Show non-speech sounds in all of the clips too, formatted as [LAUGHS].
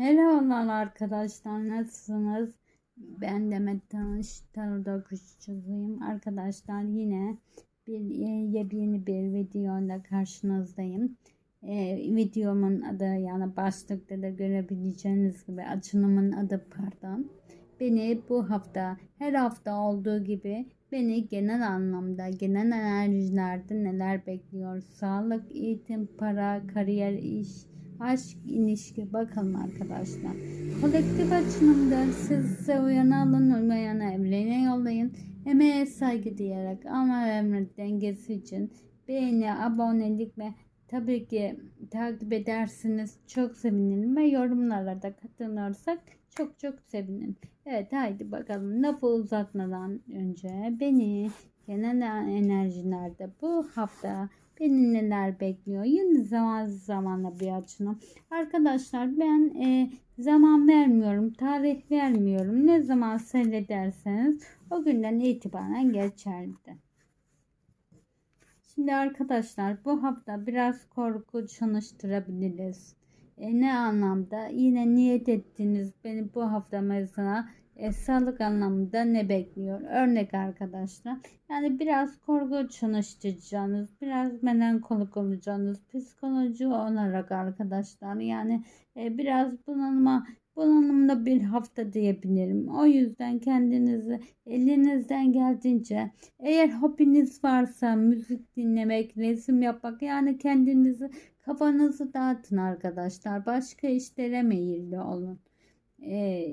Merhabalar arkadaşlar nasılsınız? Ben Demet Tanış, Tarot Kuşçusuyum. Arkadaşlar yine bir e, yepyeni bir videoyla karşınızdayım. E, videomun adı yani başlıkta da görebileceğiniz gibi açılımın adı pardon. Beni bu hafta her hafta olduğu gibi beni genel anlamda genel enerjilerde neler bekliyor? Sağlık, eğitim, para, kariyer, iş, aşk, ilişki bakalım arkadaşlar. Kolektif açılımda sizse uyanı alın uymayanı evrene yollayın. Emeğe saygı diyerek ama emret dengesi için beğeni, abonelik ve tabii ki takip edersiniz. Çok sevinirim ve yorumlara da katılırsak çok çok sevinirim. Evet haydi bakalım lafı uzatmadan önce beni genel enerjilerde bu hafta Beni neler bekliyor? Yine zaman zamanla bir açılım. Arkadaşlar ben e, zaman vermiyorum, tarih vermiyorum. Ne zaman seyrederseniz o günden itibaren geçerli. Şimdi arkadaşlar bu hafta biraz korku çalıştırabiliriz. E, ne anlamda? Yine niyet ettiniz beni bu hafta mesela e, sağlık anlamında ne bekliyor? Örnek arkadaşlar. Yani biraz korku çalıştıracağınız, biraz melankolik olacağınız, psikoloji olarak arkadaşlar. Yani e, biraz bunalıma bunalımda bir hafta diyebilirim. O yüzden kendinizi elinizden geldiğince eğer hobiniz varsa müzik dinlemek, resim yapmak yani kendinizi kafanızı dağıtın arkadaşlar. Başka işlere meyilli olun. Ee,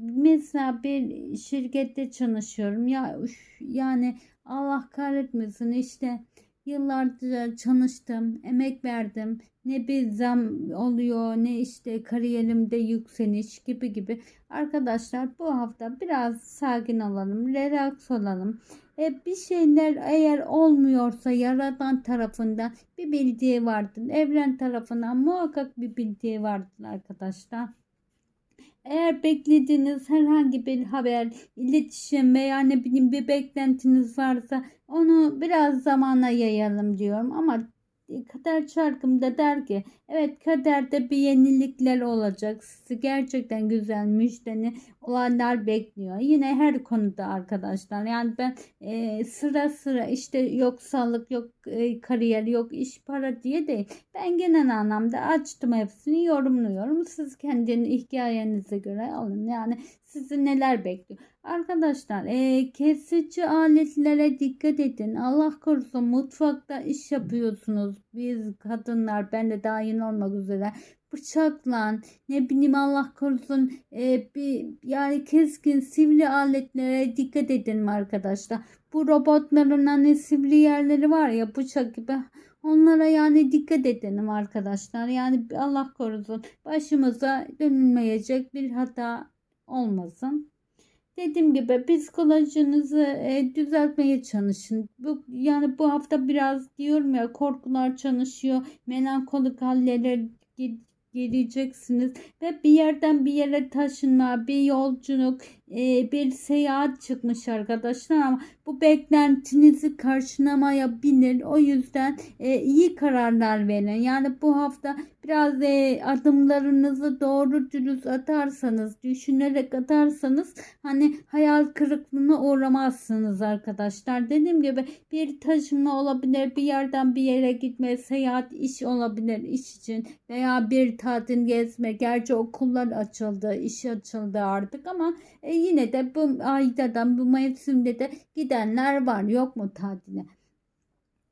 mesela bir şirkette çalışıyorum. Ya üf, yani Allah kahretmesin işte yıllarca çalıştım emek verdim. Ne bir zam oluyor ne işte kariyerimde yükseliş gibi gibi. Arkadaşlar bu hafta biraz sakin olalım relax olalım. E, bir şeyler eğer olmuyorsa yaradan tarafından bir bildiği vardır. Evren tarafından muhakkak bir bildiği vardır arkadaşlar eğer beklediğiniz herhangi bir haber, iletişim veya ne bileyim bir beklentiniz varsa onu biraz zamana yayalım diyorum ama kader çarkımda der ki evet kaderde bir yenilikler olacak. Sizi gerçekten güzel müjdeni olanlar bekliyor. Yine her konuda arkadaşlar. Yani ben e, sıra sıra işte yok sağlık yok e, kariyer yok iş para diye değil. Ben genel anlamda açtım hepsini yorumluyorum. Siz kendini hikayenize göre alın. Yani sizi neler bekliyor. Arkadaşlar e, kesici aletlere dikkat edin. Allah korusun mutfakta iş yapıyorsunuz. Biz kadınlar ben de dahil olmak üzere bıçakla ne bileyim Allah korusun e, bir yani keskin sivri aletlere dikkat edin arkadaşlar. Bu robotların hani sivri yerleri var ya bıçak gibi onlara yani dikkat edelim arkadaşlar. Yani Allah korusun başımıza dönülmeyecek bir hata olmasın. Dediğim gibi psikolojinizi e, düzeltmeye çalışın. Bu, yani bu hafta biraz diyorum ya korkular çalışıyor. Melankolik hallere geleceksiniz ve bir yerden bir yere taşınma, bir yolculuk, e, bir seyahat çıkmış arkadaşlar ama bu beklentinizi karşılamayabilir. O yüzden e, iyi kararlar verin. Yani bu hafta biraz e, adımlarınızı doğru dürüst atarsanız, düşünerek atarsanız hani hayal kırıklığına uğramazsınız arkadaşlar. Dediğim gibi bir taşınma olabilir, bir yerden bir yere gitme, seyahat, iş olabilir iş için veya bir tatil gezme. Gerçi okullar açıldı, iş açıldı artık ama e, yine de bu ayda da bu mevsimde de gidenler var. Yok mu tatile?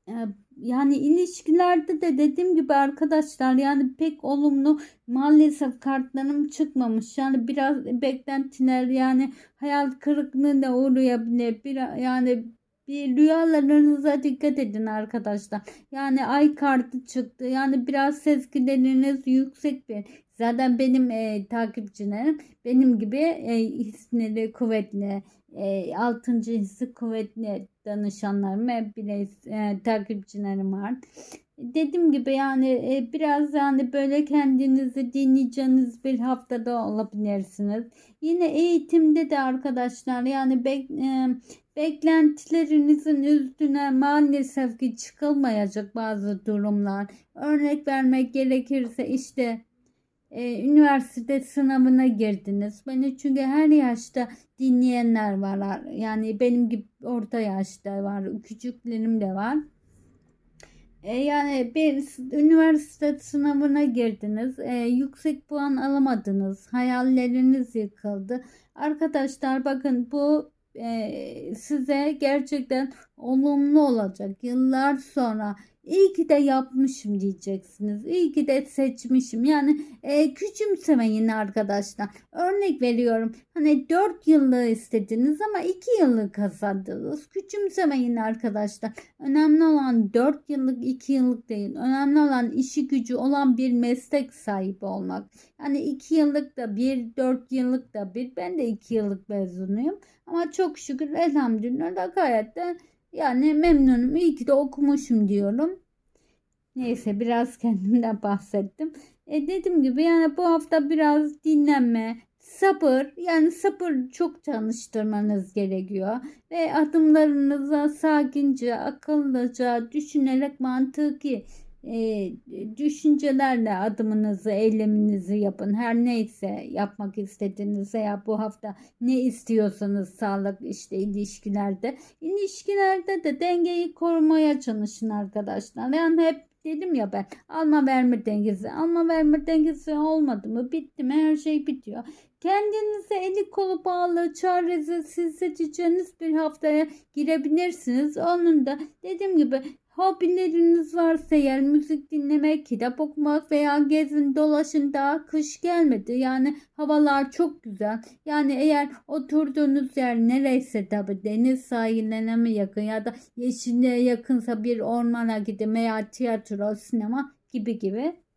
E, yani ilişkilerde de dediğim gibi arkadaşlar yani pek olumlu maalesef kartlarım çıkmamış. Yani biraz beklentiler yani hayal kırıklığına uğrayabilir. Bir, yani bir rüyalarınıza dikkat edin arkadaşlar. Yani ay kartı çıktı. Yani biraz sezgileriniz yüksek bir. Zaten benim e, takipçilerim benim gibi e, hisleri kuvvetli, e, altıncı hissi kuvvetli danışanlarım ve bile e, takipçilerim var. Dediğim gibi yani e, biraz yani böyle kendinizi dinleyeceğiniz bir haftada olabilirsiniz. Yine eğitimde de arkadaşlar yani bek, e, Beklentilerinizin üstüne maalesef ki çıkılmayacak bazı durumlar. Örnek vermek gerekirse işte e, üniversite sınavına girdiniz. Beni çünkü her yaşta dinleyenler var. Yani benim gibi orta yaşta var, küçüklerim de var. E, yani bir üniversite sınavına girdiniz, e, yüksek puan alamadınız, hayalleriniz yıkıldı. Arkadaşlar bakın bu e, size gerçekten olumlu olacak. Yıllar sonra iyi ki de yapmışım diyeceksiniz. İyi ki de seçmişim. Yani e, küçümsemeyin arkadaşlar. Örnek veriyorum. Hani 4 yıllığı istediniz ama 2 yıllık kazandınız. Küçümsemeyin arkadaşlar. Önemli olan 4 yıllık 2 yıllık değil. Önemli olan işi gücü olan bir meslek sahibi olmak. Yani 2 yıllık da bir 4 yıllık da bir. Ben de 2 yıllık mezunuyum. Ama çok şükür elhamdülillah gayet de yani memnunum. İyi ki de okumuşum diyorum. Neyse biraz [LAUGHS] kendimden bahsettim. E dediğim gibi yani bu hafta biraz dinlenme, sabır yani sabır çok çalıştırmanız gerekiyor. Ve adımlarınıza sakince, akıllıca düşünerek mantıki e, düşüncelerle adımınızı, eyleminizi yapın. Her neyse yapmak istediğiniz veya bu hafta ne istiyorsanız sağlık işte ilişkilerde. İlişkilerde de dengeyi korumaya çalışın arkadaşlar. Yani hep dedim ya ben alma verme dengesi. Alma verme dengesi olmadı mı bitti mi her şey bitiyor. Kendinize eli kolu bağlı çaresiz hissedeceğiniz bir haftaya girebilirsiniz. Onun da dediğim gibi hobileriniz varsa eğer müzik dinlemek, kitap okumak veya gezin dolaşın daha kış gelmedi. Yani havalar çok güzel. Yani eğer oturduğunuz yer nereyse tabi deniz sahillerine mi yakın ya da yeşilliğe yakınsa bir ormana gidin veya tiyatro, sinema gibi gibi.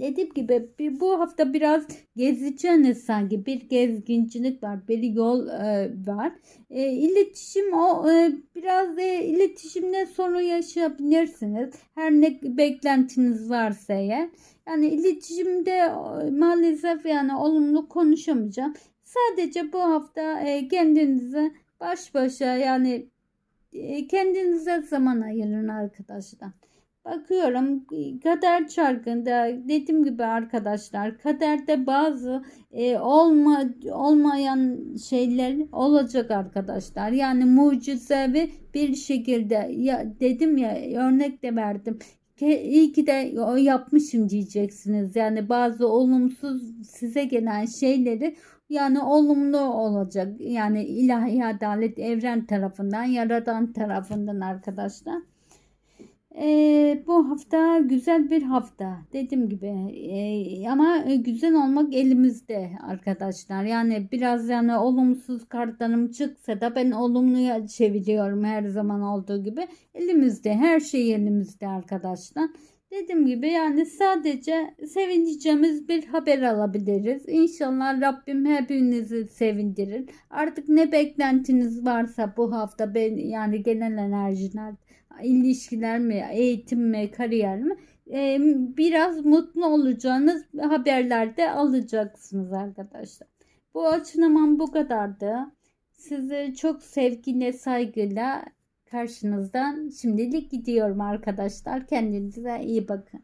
Dediğim gibi bir, bu hafta biraz gezeceğiniz sanki bir gezgincilik var bir yol e, var. E, iletişim o e, biraz e, iletişimde sorun yaşayabilirsiniz. Her ne beklentiniz varsa eğer. Yani iletişimde e, maalesef yani olumlu konuşamayacağım. Sadece bu hafta e, kendinize baş başa yani e, kendinize zaman ayırın arkadaşlar. Bakıyorum kader çarkında dediğim gibi arkadaşlar kaderde bazı e, olma olmayan şeyler olacak arkadaşlar. Yani mucizevi bir şekilde ya dedim ya örnek de verdim. Ke, iyi ki de yapmışım diyeceksiniz. Yani bazı olumsuz size gelen şeyleri yani olumlu olacak. Yani ilahi adalet evren tarafından, yaradan tarafından arkadaşlar. Ee, bu hafta güzel bir hafta dediğim gibi. Ee, ama güzel olmak elimizde arkadaşlar. Yani biraz yani olumsuz kartlarım çıksa da ben olumluya çeviriyorum her zaman olduğu gibi. Elimizde her şey elimizde arkadaşlar. Dediğim gibi yani sadece sevineceğimiz bir haber alabiliriz. İnşallah Rabbim hepinizi sevindirir. Artık ne beklentiniz varsa bu hafta ben yani genel enerjiler ilişkiler mi, eğitim mi, kariyer mi e, biraz mutlu olacağınız haberlerde alacaksınız arkadaşlar. Bu açıklaman bu kadardı. Sizi çok sevgiyle, saygıyla karşınızdan şimdilik gidiyorum arkadaşlar. Kendinize iyi bakın.